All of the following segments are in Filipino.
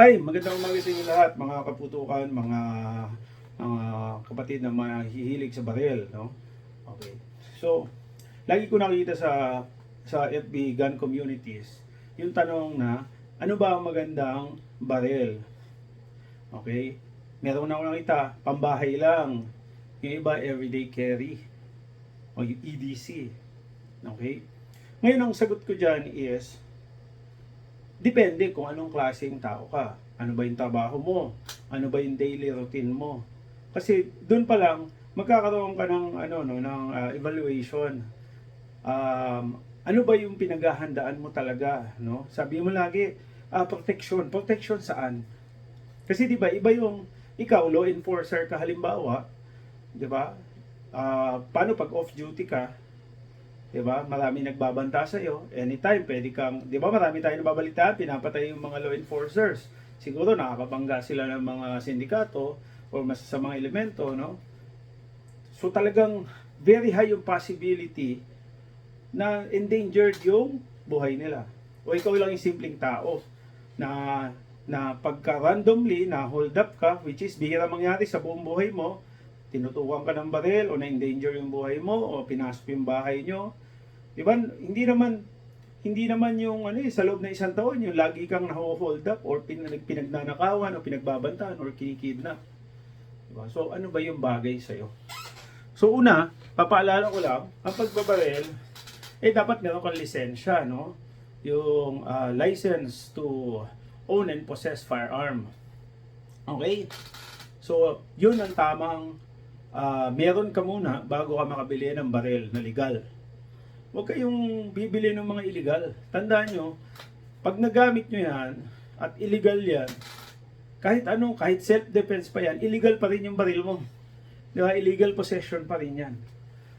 Hi, magandang umaga sa inyo lahat, mga kaputukan, mga mga kapatid na mahihilig sa baril, no? Okay. So, lagi ko nakita sa sa FB gun communities yung tanong na ano ba ang magandang baril? Okay? Meron na ako nakita, pambahay lang. Yung iba, everyday carry. O EDC. Okay? Ngayon, ang sagot ko dyan is, Depende kung anong klaseng tao ka. Ano ba yung trabaho mo? Ano ba yung daily routine mo? Kasi doon pa lang magkakaroon ka ng ano no ng ah, evaluation. Um, ano ba yung pinaghahandaan mo talaga, no? Sabi mo lagi, ah, protection. Protection saan? Kasi 'di ba, iba yung ikaw law enforcer ka halimbawa, 'di ba? Ah, paano pag off duty ka? 'Di ba? Marami nagbabanta sa iyo. Anytime pwede kang, 'di ba? Marami tayong nababalitaan, pinapatay yung mga law enforcers. Siguro nakakabangga sila ng mga sindikato o mas sa mga elemento, no? So talagang very high yung possibility na endangered yung buhay nila. O ikaw lang yung simpleng tao na na pagka randomly na hold up ka, which is bihira mangyari sa buong buhay mo, tinutukan ka ng baril o na-endanger yung buhay mo o pinasok yung bahay nyo. Di ba? Hindi naman hindi naman yung ano eh, sa loob ng isang taon yung lagi kang na-hold up or pinag pinagnanakawan o pinagbabantaan or kinikidnap. Di ba? So ano ba yung bagay sa iyo? So una, papaalala ko lang, ang pagbabaril eh dapat meron kang lisensya, no? Yung ah, license to own and possess firearm. Okay? So, yun ang tamang ah, meron ka muna bago ka makabili ng baril na legal. Huwag kayong bibili ng mga illegal. Tandaan nyo, pag nagamit nyo yan at illegal yan, kahit ano, kahit self-defense pa yan, illegal pa rin yung baril mo. Di ba? Illegal possession pa rin yan.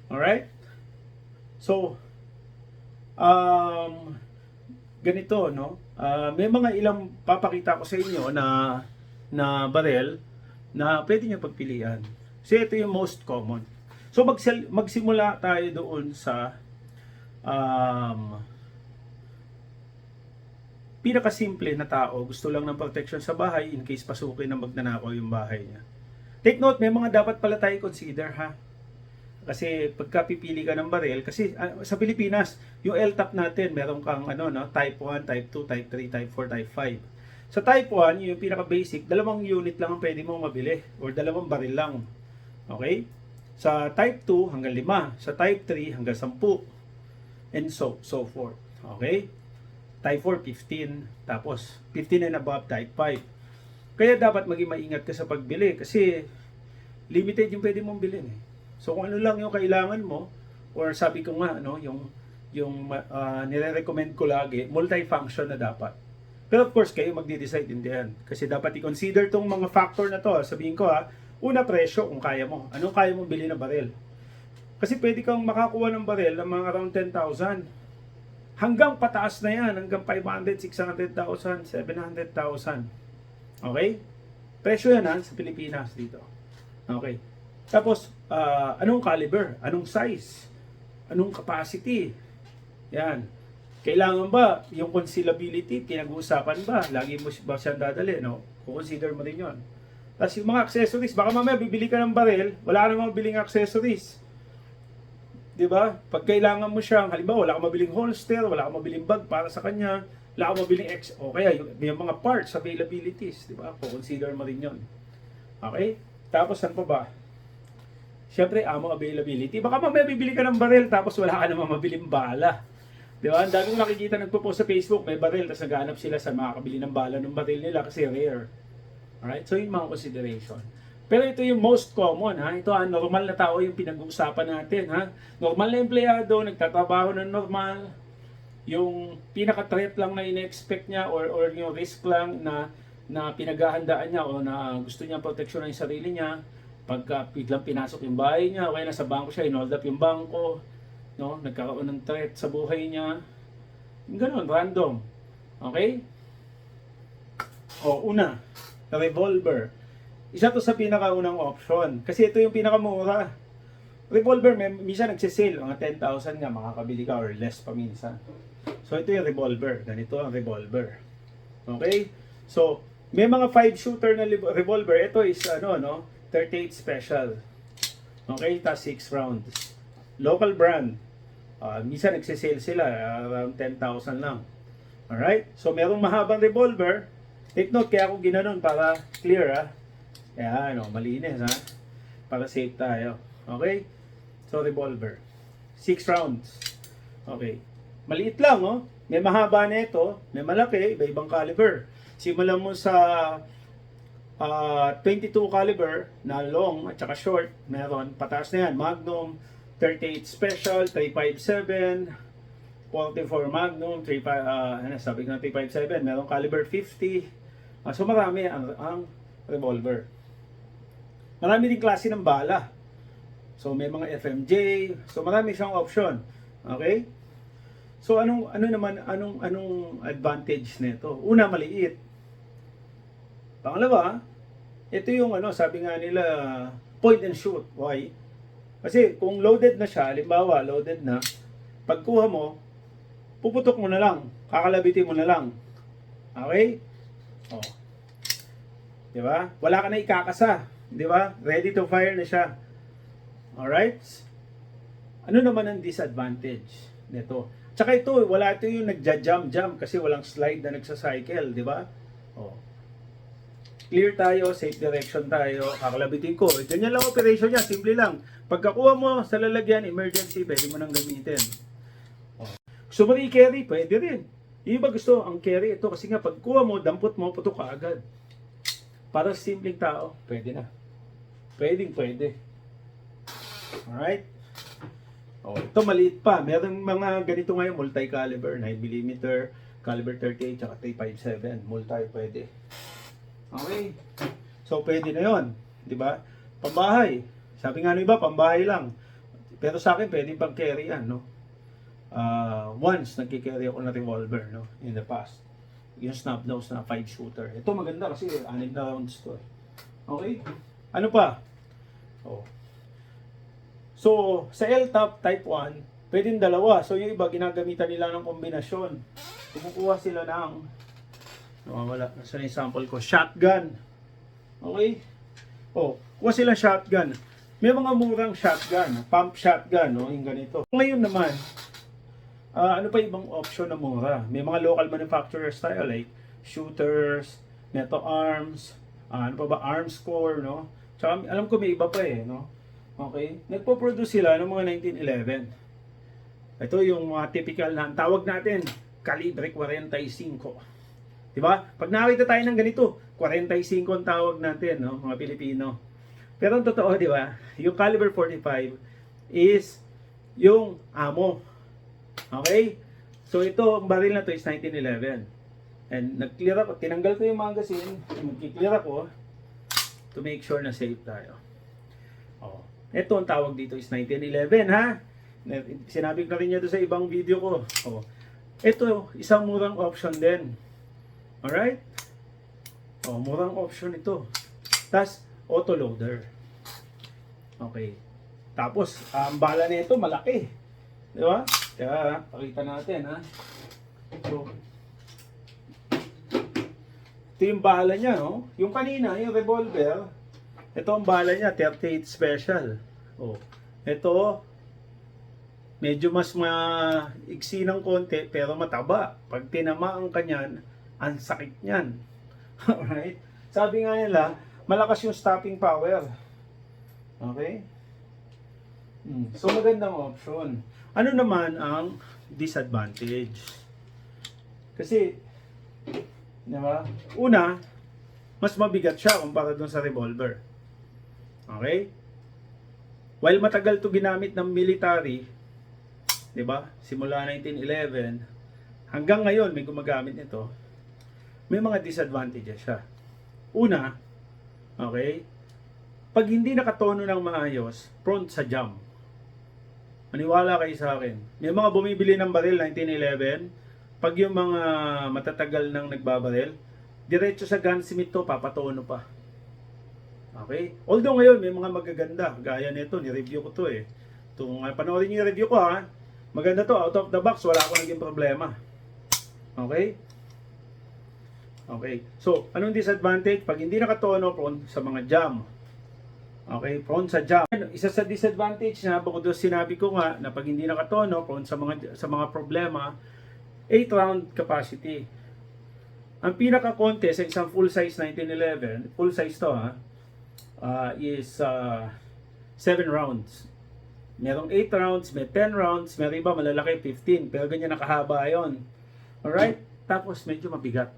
Alright? So, um, ganito, no? Ah, may mga ilang papakita ko sa inyo na na barel na pwede nyo pagpilian. So, ito yung most common. So, magsimula tayo doon sa um, pinakasimple na tao, gusto lang ng protection sa bahay in case pasukin na magnanakaw yung bahay niya. Take note, may mga dapat pala tayo consider ha. Kasi pagka pipili ka ng baril, kasi ah, sa Pilipinas, yung LTAP natin, meron kang ano, no, type 1, type 2, type 3, type 4, type 5. Sa type 1, yung pinaka basic, dalawang unit lang ang pwede mong mabili or dalawang baril lang. Okay? Sa type 2 hanggang 5, sa type 3 hanggang 10 and so so forth. Okay? Type 4 15, tapos 15 and above type 5. Kaya dapat maging maingat ka sa pagbili kasi limited yung pwede mong bilhin eh. So kung ano lang yung kailangan mo or sabi ko nga no, yung yung uh, nire-recommend ko lagi, multifunction na dapat. Pero of course, kayo magde-decide in the. Kasi dapat i-consider tong mga factor na to. Sabihin ko ha, una presyo kung kaya mo. Anong kaya mong bilhin na baril? Kasi pwede kang makakuha ng baril ng mga around 10,000. Hanggang pataas na yan, hanggang 500, 600,000, 700,000. Okay? Presyo yan ha, sa Pilipinas dito. Okay. Tapos, ah, anong caliber? Anong size? Anong capacity? Yan. Kailangan ba yung concealability, pinag-uusapan ba? Lagi mo ba siyang dadali, no? Consider mo rin yon. Tapos yung mga accessories, baka mamaya bibili ka ng baril, wala ka namang biling accessories. 'Di ba? Pag kailangan mo siyang, halimbawa, wala kang mabiling holster, wala kang mabiling bag para sa kanya, wala kang mabiling X, o kaya yung, yung mga parts, availabilities, 'di ba? consider mo rin 'yon. Okay? Tapos ano pa ba? Siyempre, ammo availability. Baka mamaya bibili ka ng baril tapos wala ka namang mabiling bala. Di ba? Ang dami kong nakikita nagpo-post sa Facebook, may baril, tapos naghahanap sila sa makakabili ng bala ng baril nila kasi rare. Alright? So, yung mga consideration. Pero ito yung most common, ha? Ito, ha? normal na tao yung pinag-uusapan natin, ha? Normal na empleyado, nagtatrabaho ng normal, yung pinaka-threat lang na ine-expect niya or, or yung risk lang na na pinaghahandaan niya o na gusto niya proteksyon ng sarili niya pagka biglang pinasok yung bahay niya kaya nasa bangko siya, inold up yung bangko no? nagkakaroon ng threat sa buhay niya ganun, random okay? o una revolver isa to sa pinakaunang option kasi ito yung pinakamura revolver, may, minsan nagsisale mga 10,000 nga makakabili ka or less pa minsan so ito yung revolver ganito ang revolver okay? so May mga 5 shooter na li- revolver. Ito is ano no, 38 special. Okay, tas 6 rounds. Local brand. Ah, minsan nagsisale sila around 10,000 lang. Alright? So merong mahabang revolver. Take note kaya ako ginanon para clear ah. Yan, oh, malinis ha. Para safe tayo. Okay? So revolver. 6 rounds. Okay. Maliit lang, oh. May mahaba na ito, may malaki, iba-ibang caliber. Simulan mo sa ah, 22 caliber na long at saka short. Meron, pataas na yan. Magnum, 38 Special, 357, 44 Magnum, 35, ah, ano, sabi ko na 357. Meron caliber 50. Ah, so marami ang, ang revolver. Marami din klase ng bala. So may mga FMJ, so marami siyang option. Okay? So anong ano naman anong anong advantage nito? Una maliit. Pangalawa, ito yung ano, sabi nga nila point and shoot. Why? Kasi kung loaded na siya, halimbawa loaded na, pagkuha mo, puputok mo na lang, kakalabitin mo na lang. Okay? Oh. 'Di ba? Wala ka na ikakasa, 'di ba? Ready to fire na siya. Alright? Ano naman ang disadvantage nito? Tsaka ito, wala ito yung nagja-jump-jump kasi walang slide na nagsa-cycle, di ba? Oh. Clear tayo, safe direction tayo, kakalabitin ko. Ganyan lang operation niya, simple lang. Pagkakuha mo sa lalagyan, emergency, pwede mo nang gamitin. Oh. Gusto mo i-carry, pwede rin. Yung iba gusto, ang carry ito kasi nga pagkuha mo, dampot mo, putok ka agad. Para simpleng tao, pwede na. Pwedeng pwede. Alright? Oh, ito maliit pa. Meron mga ganito ngayon, multi-caliber, 9mm, caliber 38, tsaka 357. Multi pwede. Okay? So, pwede na yon, Di ba? Pambahay. Sabi nga ng iba, pambahay lang. Pero sa akin, pwede pang carry yan, no? Ah, once, nagkikarry ako ng revolver, no? In the past. Yung snub nose na 5 shooter. Ito maganda kasi 6 na rounds to. eh. Okay? Ano pa? Oh. So, sa L-top type 1, pwedeng dalawa. So, yung iba, ginagamitan nila ng kombinasyon. Kumukuha sila ng, nawawala, nasa yung sample ko, shotgun. Okay? Oh, kuha sila shotgun. May mga murang shotgun, pump shotgun, no? yung ganito. Ngayon naman, ah, ano pa ibang option na mura? May mga local manufacturers tayo like shooters, Neto Arms, ah, ano pa ba, Arms Core, no? Tsaka alam ko may iba pa eh, no? Okay? Nagpo-produce sila noong mga 1911. Ito yung mga typical na tawag natin, kalibre 45. 'Di ba? Pag nakita tayo ng ganito, 45 ang tawag natin, no, mga Pilipino. Pero ang totoo, 'di ba? Yung caliber 45 is yung amo. Okay? So ito, ang baril na to is 1911. And nag-clear ako, tinanggal ko yung magazine, nag-clear ako to make sure na safe tayo. Oh. Ito ang tawag dito is 1911 ha. Sinabi ko na rin niya sa ibang video ko. Oh. Ito, isang murang option din. Alright? Oh, murang option ito. Tapos, autoloader. Okay. Tapos, ang bala nito malaki. Di ba? Kaya, pakita natin ha. So, ito yung bala niya, no? Yung kanina, yung revolver, ito ang bala niya, 38 special. Oh. Ito, medyo mas maiksi ng konti, pero mataba. Pag tinamaan ka niyan, ang sakit niyan. Alright? Sabi nga nila, malakas yung stopping power. Okay? Hmm. So, magandang option. Ano naman ang disadvantage? Kasi, di ba? Una, mas mabigat siya kumpara dun sa revolver. Okay? While matagal to ginamit ng military, 'di ba? Simula 1911 hanggang ngayon may gumagamit nito. May mga disadvantages siya. Una, okay? Pag hindi nakatono ng maayos, prone sa jam. Maniwala kayo sa akin. May mga bumibili ng baril 1911, pag yung mga matatagal nang nagbabaril, diretso sa gunsmith to, papatono pa. Okay? Although ngayon, may mga magaganda. Gaya nito, ni-review ko to eh. Kung uh, panoorin niyo yung review ko ha, maganda to, out of the box, wala akong naging problema. Okay? Okay. So, anong disadvantage? Pag hindi nakatono, prone sa mga jam. Okay, prone sa jam. Isa sa disadvantage na bukod doon sinabi ko nga na pag hindi nakatono, prone sa mga sa mga problema, 8 round capacity. Ang pinaka-konti sa isang full size 1911, full size to ha, uh, is uh, 7 rounds. Merong 8 rounds, may 10 rounds, meron iba malalaki 15, pero ganyan nakahaba yon. Alright? Tapos medyo mabigat.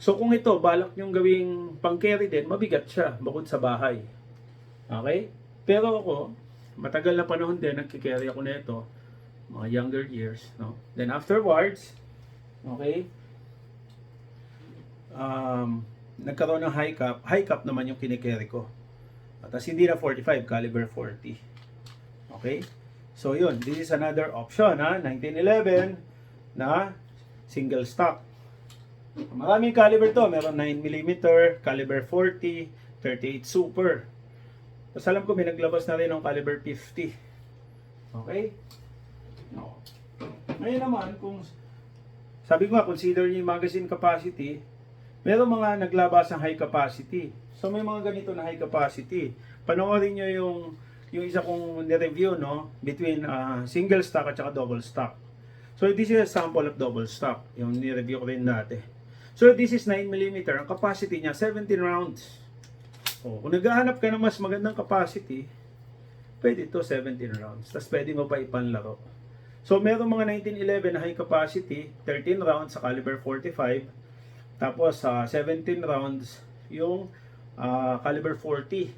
So kung ito, balak nyong gawing pang-carry din, mabigat siya, bukod sa bahay. Okay? Pero ako, matagal na panahon din, nagkikarry ako nito, mga younger years. No? Then afterwards, okay, um, nagkaroon ng high cap. High cap naman yung kinikerry ko. As hindi na 45, caliber 40. Okay? So yun, this is another option ha, 1911 na single stock. Maraming caliber to. Meron 9mm, caliber 40, 38 super. Tapos alam ko may naglabas na rin ng caliber 50. Okay? Ngayon naman, kung sabi ko nga, consider niyo yung magazine capacity, meron mga naglabas ng high capacity. So may mga ganito na high capacity. Panoorin niyo yung yung isa kong ni-review no between ah, single stock at saka double stock. So this is a sample of double stock. Yung ni-review ko rin dati. So this is 9mm. Ang capacity niya 17 rounds. Oh, kung naghahanap ka ng mas magandang capacity, pwede ito 17 rounds. Tapos pwede mo pa ipanlaro. So meron mga 1911 na high capacity, 13 rounds sa caliber 45. Tapos sa 17 rounds yung ah, caliber 40.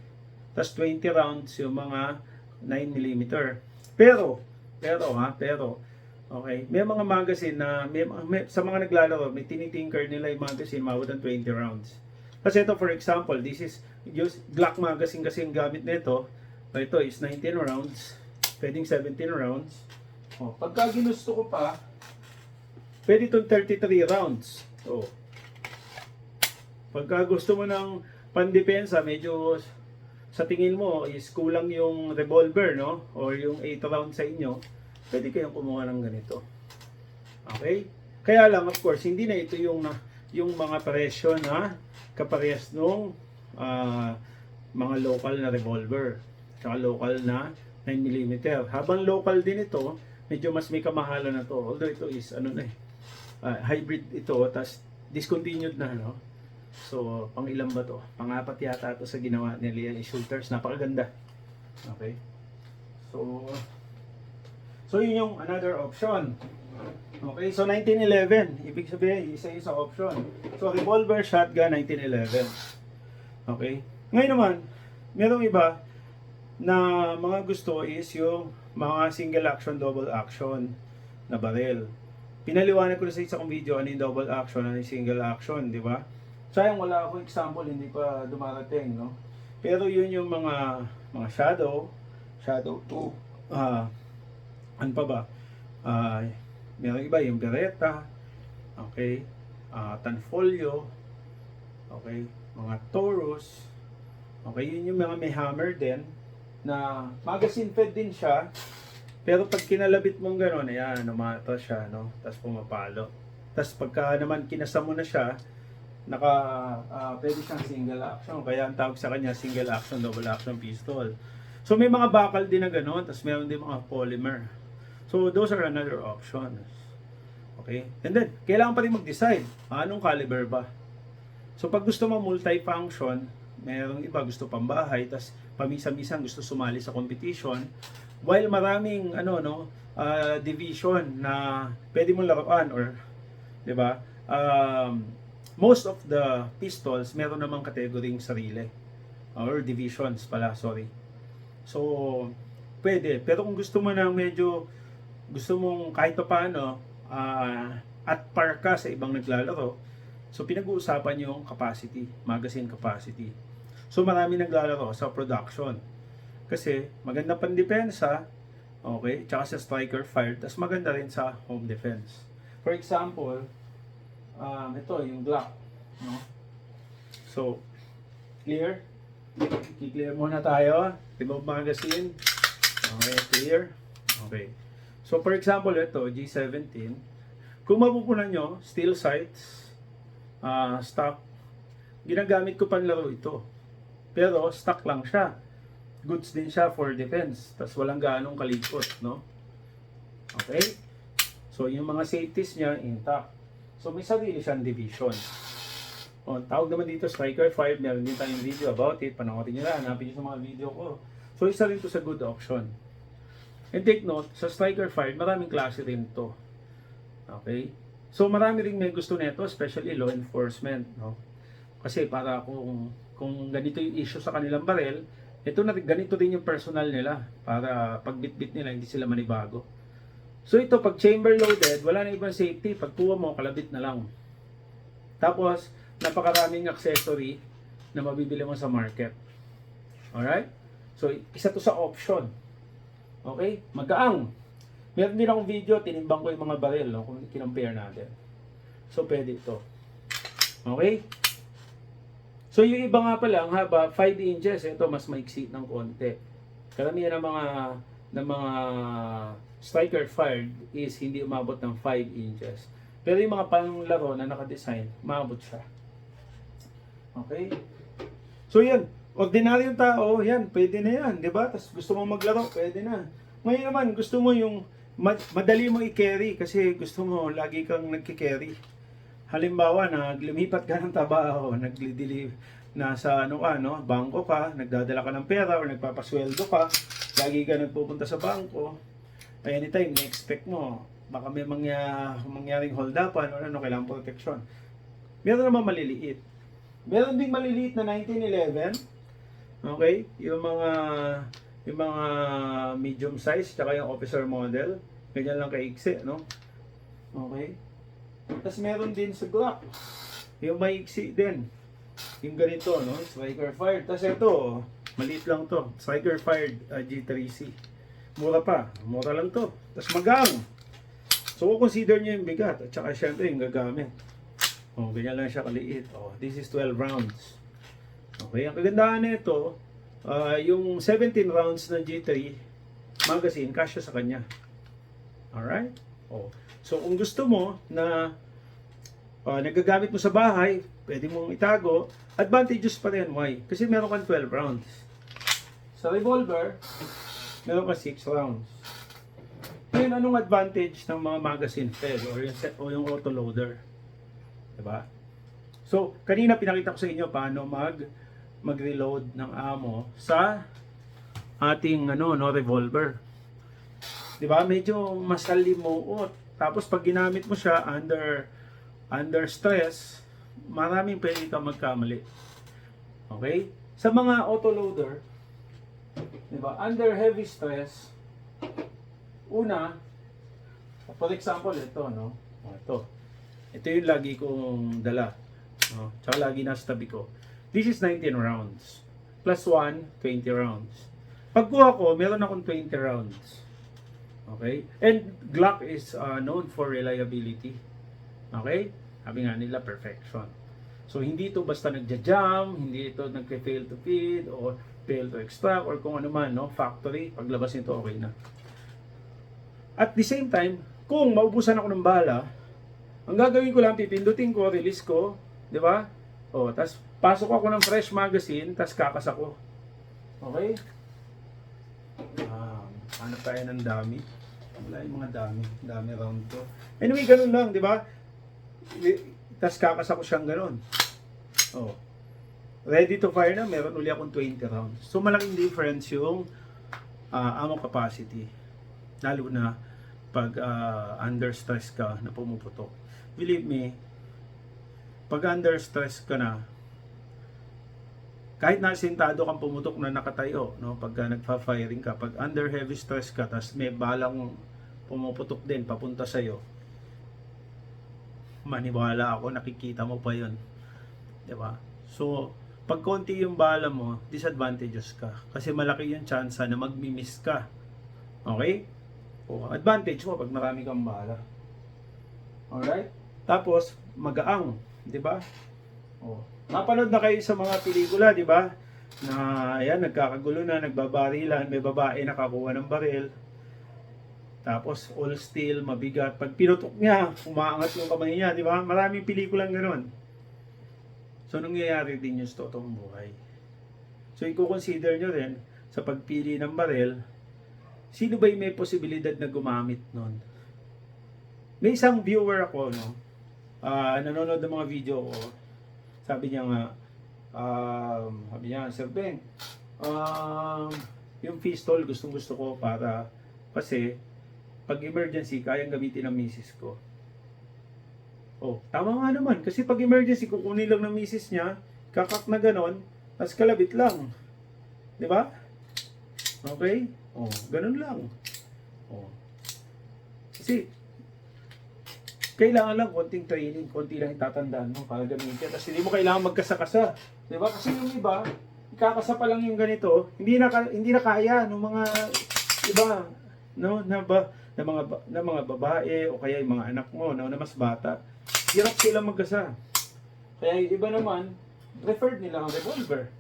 Tapos 20 rounds yung mga 9mm. Pero, pero ha, pero, okay, may mga magazine na, may, may, sa mga naglalaro, may tinitinker nila yung magazine, mawag ng 20 rounds. Kasi ito, for example, this is, use Glock magazine kasi yung gamit nito. Ito is 19 rounds, pwedeng 17 rounds. Oh, pagka ginusto ko pa, pwede itong 33 rounds. Oh. Pagka gusto mo ng pandepensa, medyo sa tingin mo is kulang yung revolver, no? Or yung 8 round sa inyo, pwede kayong kumuha ng ganito. Okay? Kaya lang, of course, hindi na ito yung yung mga presyo na kaparehas nung ah, mga local na revolver. Tsaka local na 9mm. Habang local din ito, medyo mas may kamahalan na to. Although ito is ano na eh, ah, hybrid ito, tas discontinued na, no? So, pang ilan ba to? Pang-apat yata ito sa ginawa ni Lian Shooters. Napakaganda. Okay? So, so yun yung another option. Okay, so 1911. Ibig sabihin, isa-isa option. So, revolver shotgun 1911. Okay? Ngayon naman, merong iba na mga gusto is yung mga single action, double action na barrel. Pinaliwanag ko na sa isa kong video ano yung double action, ano yung single action, di ba? Sayang wala akong example, hindi pa dumarating, no? Pero yun yung mga mga shadow, shadow 2, ah, ano pa ba? Ah, meron iba yung beretta, okay, ah, tanfolio, okay, mga Taurus, okay, yun yung mga may hammer din, na magazine fed din siya, pero pag kinalabit mong gano'n, ayan, umata siya, no? Tapos pumapalo. Tapos pagka naman kinasa mo na siya, naka ah, pwede siyang single action. Kaya ang tawag sa kanya single action double action pistol. So may mga bakal din na gano'n tapos meron din mga polymer. So those are another options. Okay? And then kailangan pa rin mag-decide anong caliber ba? So pag gusto mo multi-function merong iba gusto pambahay tapos pamisa-misang gusto sumali sa competition while maraming ano no ah, division na pwede mong laruan or 'di ba um, most of the pistols meron namang kategoring sarili or divisions pala sorry. So pwede. Pero kung gusto mo na medyo gusto mong kahit pa paano ah, at par ka sa ibang naglalaro so pinag-uusapan yung capacity magazine capacity so marami naglalaro sa production. Kasi maganda pang depensa okay tsaka sa striker fire tas maganda rin sa home defense. For example um, ito yung Glock no? so clear? I-clear muna tayo. Remove magazine. Okay clear? Okay. So for example ito G17 kung mapupunan nyo steel sights ah, stock. Ginagamit ko panlaro ito. Pero stock lang siya. Goods din siya for defense. Tapos walang ganong kalikot, no? Okay? So, yung mga safeties niya, intact. So, may sarili siyang division. O, tawag naman dito, Striker 5. Meron din tayong video about it. Panoorin nyo na. Hanapin nyo sa mga video ko. So, isa rin to sa good option. And take note, sa Striker 5, maraming klase rin to. Okay? So, marami rin may gusto nito, especially law enforcement. No? Kasi para kung, kung ganito yung issue sa kanilang barel, ito na ganito din yung personal nila para pag bit-bit nila hindi sila manibago. So ito pag chamber loaded, wala na ibang safety. Pag kuha mo, kalabit na lang. Tapos, napakaraming accessory na mabibili mo sa market. Alright? So, isa to sa option. Okay? Magaang. Meron din akong video, tinimbang ko yung mga baril, no, kung kinompare natin. So, pwede ito. Okay? So, yung iba nga pala, ang haba, 5 inches, ito mas maiksi ng konti. Karamihan ng mga ng mga striker fired is hindi umabot ng 5 inches. Pero yung mga panglaro na nakadesign, maabot siya. Okay? So yan, ordinaryong tao, yan, pwede na yan, di ba? Tapos gusto mo maglaro, pwede na. Ngayon naman, gusto mo yung mad- madali mo i-carry kasi gusto mo lagi kang nagki-carry. Halimbawa, naglipat ka ng trabaho, nagli nasa ano ka, no? bangko ka, nagdadala ka ng pera or nagpapasweldo ka, lagi ka nagpupunta sa bangko, ay anytime, na-expect mo, baka may mangya, mangyaring hold upan or ano, kailangan protection. Meron naman maliliit. Meron ding maliliit na 1911. Okay? Yung mga yung mga medium size tsaka yung officer model. Ganyan lang kaiksi, no? Okay? Tapos meron din sa Glock. Yung maiksi din. Yung ganito, no? Striker fired. Tapos ito, maliit lang to. Striker fired uh, G3C. Mura pa. Mura lang to. Tapos magang. So, consider nyo yung bigat. At saka syempre yung gagamit. Oh, ganyan lang siya kaliit. Oh, this is 12 rounds. Okay, ang kagandahan nito, ah, yung 17 rounds ng G3 magazine, kasya sa kanya. Alright? Oh. So, kung gusto mo na ah, nagagamit mo sa bahay, pwede mong itago, advantages pa rin. Why? Kasi meron kang 12 rounds. Sa revolver, meron ka 6 rounds. Ngayon, anong advantage ng mga magazine fed or yung, set, o yung autoloader? Diba? So, kanina pinakita ko sa inyo paano mag mag-reload ng ammo sa ating ano no revolver. 'Di ba? Medyo masalimuot. Tapos pag ginamit mo siya under under stress, maraming pwede kang magkamali. Okay? Sa mga autoloader, 'di ba? Under heavy stress, una, for example, ito, no? O, ito. Ito yung lagi kong dala. No? Tsaka lagi nasa tabi ko. This is 19 rounds. Plus 1, 20 rounds. Pagkuha ko, meron akong 20 rounds. Okay? And Glock is uh, known for reliability. Okay? Sabi nga nila, perfection. So, hindi ito basta nagja-jam, hindi ito nagke-fail to feed, or fail to extract, or kung ano man, no? Factory, paglabas nito, okay na. At the same time, kung maubusan ako ng bala, ang gagawin ko lang, pipindutin ko, release ko, di ba? O, tas pasok ako ng fresh magazine, tas kakas ako. Okay? Um, hanap tayo ng dami. Wala yung mga dami. Dami round to. Anyway, ganun lang, di ba? I- Tas kakas ako siyang ganun. Oh. Ready to fire na, meron uli akong 20 rounds. So, malaking difference yung ah, ammo capacity. Lalo na pag ah, under stress ka na pumuputok. Believe me, pag under stress ka na, kahit nasintado kang pumutok na nakatayo, no, pagka nagpa-firing ka, pag under heavy stress ka, tas may balang pumuputok din papunta sa'yo, maniwala ako, nakikita mo pa yun. ba? So, pag konti yung bala mo, disadvantages ka. Kasi malaki yung chance na magmi-miss ka. Okay? O, advantage mo pag marami kang bala. Alright? Tapos, magaang. Ba? O, napanood na kayo sa mga pelikula, di ba? Na, ayan, nagkakagulo na, nagbabarilan, may babae nakakuha ng baril. Tapos, all steel, mabigat. Pag pinutok niya, umaangat yung kamay niya, di ba? Maraming pelikulang ganon. So, nangyayari din yun sa totoong buhay. So, i-consider nyo rin sa pagpili ng barel, sino ba yung may posibilidad na gumamit nun? May isang viewer ako, no? Ah, nanonood ng mga video ko. Sabi niya nga, um, sabi niya, Sir Ben, um, yung pistol gustong gusto ko para kasi pag emergency, kayang gamitin ng misis ko. Oh, tama nga naman. Kasi pag emergency, kukunin lang ng misis niya, kakak na ganon, tapos kalabit lang. Di ba? Okay? Oh, ganun lang. Oh. Kasi, kailangan lang konting training, konti lang itatandaan mo para gamitin. Tapos hindi mo kailangan magkasakasa. Di ba? Kasi yung iba, ikakasa pa lang yung ganito, hindi na, hindi na kaya ng mga iba, no, na ba, na mga na mga babae o kaya yung mga anak mo no, na mas bata. Hirap sila magkasa. Kaya yung iba naman, preferred nila ang revolver.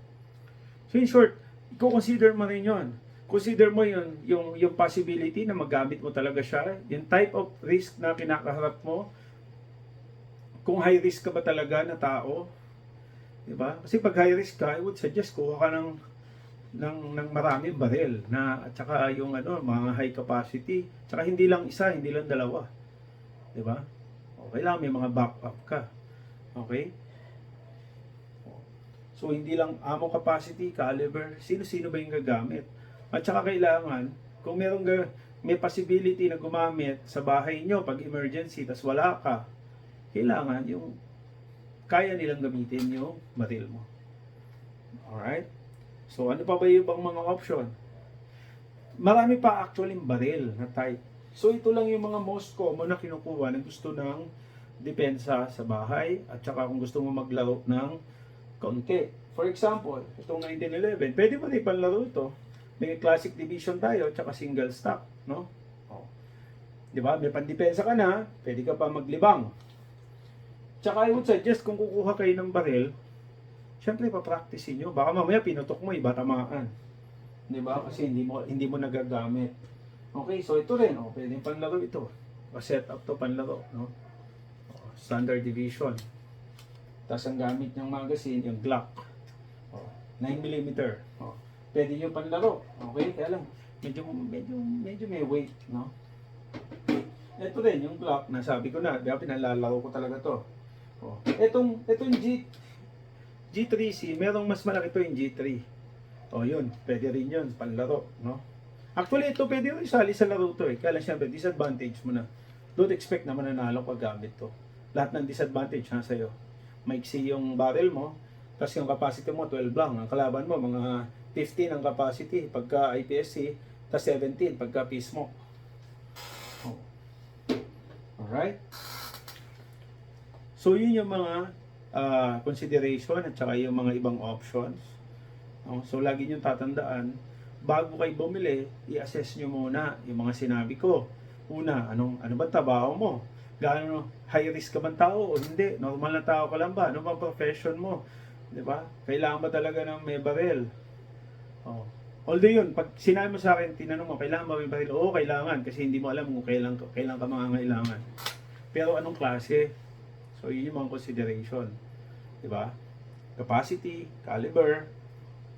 So in short, i-consider mo rin yun. Consider mo yun, yung, yung possibility na magamit mo talaga siya, yung type of risk na kinakaharap mo, kung high risk ka ba talaga na tao, di ba? Kasi pag high risk ka, I would suggest kuha ka ng ng ng maraming baril na at saka yung ano mga high capacity. Tsaka hindi lang isa hindi lang dalawa. Di ba? O kailangan may mga backup ka. Okay? So, hindi lang ammo capacity, caliber, sino-sino ba yung gagamit. At saka kailangan, kung merong may possibility na gumamit sa bahay nyo pag emergency, tas wala ka, kailangan yung kaya nilang gamitin yung baril mo. Alright? So, ano pa ba yung mga option? Marami pa actually baril na type. So, ito lang yung mga most common na kinukuha ng gusto ng depensa sa bahay at saka kung gusto mo maglaro ng kaunti. For example, itong 1911, pwede mo rin panlaro ito. May classic division tayo, tsaka single stock, no? Oh. Di ba? May pandepensa ka na, pwede ka pa maglibang. Tsaka I would suggest kung kukuha kayo ng baril, syempre pa-practicein nyo. Baka mamaya pinutok mo, iba tamaan. Di ba? Kasi hindi mo hindi mo nagagamit. Okay, so ito rin, oh, pwedeng panlaro ito. Pa-set up to panlaro, no? Oh, standard division. Tapos ang gamit ng magazine, yung Glock. Oh, 9mm. Oh, pwede nyo panlaro. Okay, kaya lang, medyo, medyo, medyo may weight, no? Ito rin, yung Glock, nasabi ko na, di ba, pinalalaro ko talaga to. Oh. Etong, etong G, G3C, merong mas malaki to yung G3. Oh, yun, pwede rin yun, panlaro, no? Actually, ito pwede rin isali sa laro to eh. Kaya lang siyempre, disadvantage mo na. Don't expect na mananalo pag gamit to. Lahat ng disadvantage nasa iyo maiksi yung barrel mo, tapos yung capacity mo 12 lang. Ang kalaban mo mga 15 ang capacity pagka IPSC, tapos 17 pagka PSMO. Oh. Alright? So yun yung mga ah, consideration at saka yung mga ibang options. Oh, so lagi nyo tatandaan, bago kayo bumili, i-assess nyo muna yung mga sinabi ko. Una, anong, ano ba trabaho mo? gaano high risk ka bang tao o hindi? Normal na tao ka lang ba? Ano bang profession mo? 'Di ba? Kailangan ba talaga ng may baril? Oh. Although yun, pag sinabi mo sa akin, tinanong mo, kailangan ba may baril? Oo, kailangan. Kasi hindi mo alam kung kailan, kailan ka mangangailangan. Pero anong klase? So, yun yung mga consideration. 'Di ba? Capacity, caliber,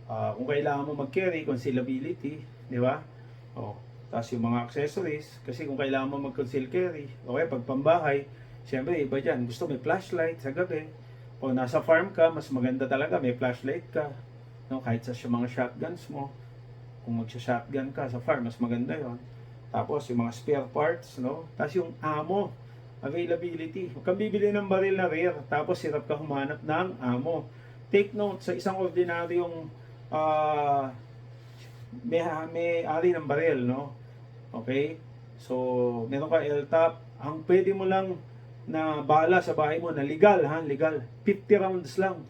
ah, kung kailangan mo mag-carry, concealability, 'di ba? Oh, tapos yung mga accessories, kasi kung kailangan mo mag-conceal carry, okay, pag pambahay, siyempre iba dyan, gusto may flashlight sa gabi, o nasa farm ka, mas maganda talaga, may flashlight ka, no, kahit sa mga shotguns mo, kung magsha-shotgun ka sa farm, mas maganda yon Tapos yung mga spare parts, no, tapos yung ammo, availability. Huwag kang bibili ng baril na rare, tapos hirap ka humanap ng ammo. Take note, sa isang ordinaryong ah may, may ari ng baril, no? Okay? So, meron ka L-top. Ang pwede mo lang na bala sa bahay mo na legal, ha? Legal. 50 rounds lang.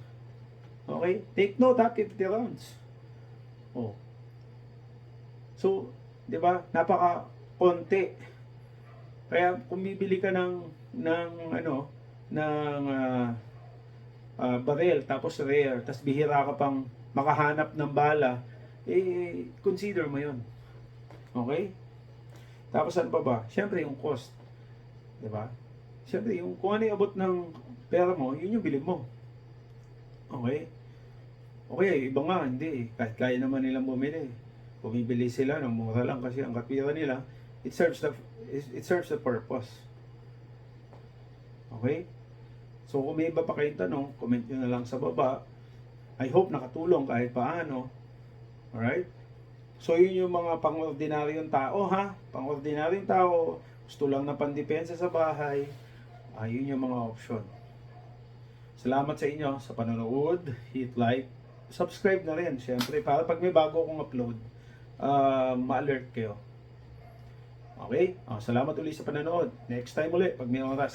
Okay? Take note, ha? 50 rounds. Oh. So, di ba? Napaka konti. Kaya kung bibili ka ng ng ano, ng ah, ah, baril tapos rare, tapos bihira ka pang makahanap ng bala, eh consider mo 'yon. Okay? Tapos ano pa ba? Siyempre yung cost. 'Di ba? Siyempre yung kung ano yung abot ng pera mo, yun yung bilhin mo. Okay? Okay, iba nga, hindi eh. Kahit kaya naman nilang bumili. Bumibili sila ng mura lang kasi ang katwira nila, it serves the it serves the purpose. Okay? So kung may iba pa kayong tanong, comment nyo na lang sa baba. I hope nakatulong kahit paano. Alright? So yun yung mga pang-ordinaryong tao ha. Pang-ordinaryong tao, gusto lang na pandepensa sa bahay. Ayun yung mga option. Salamat sa inyo sa panonood. Hit like. Subscribe na rin, syempre. Para pag may bago akong upload, ah, ma-alert kayo. Okay? Ah, salamat ulit sa panonood. Next time ulit, pag may oras.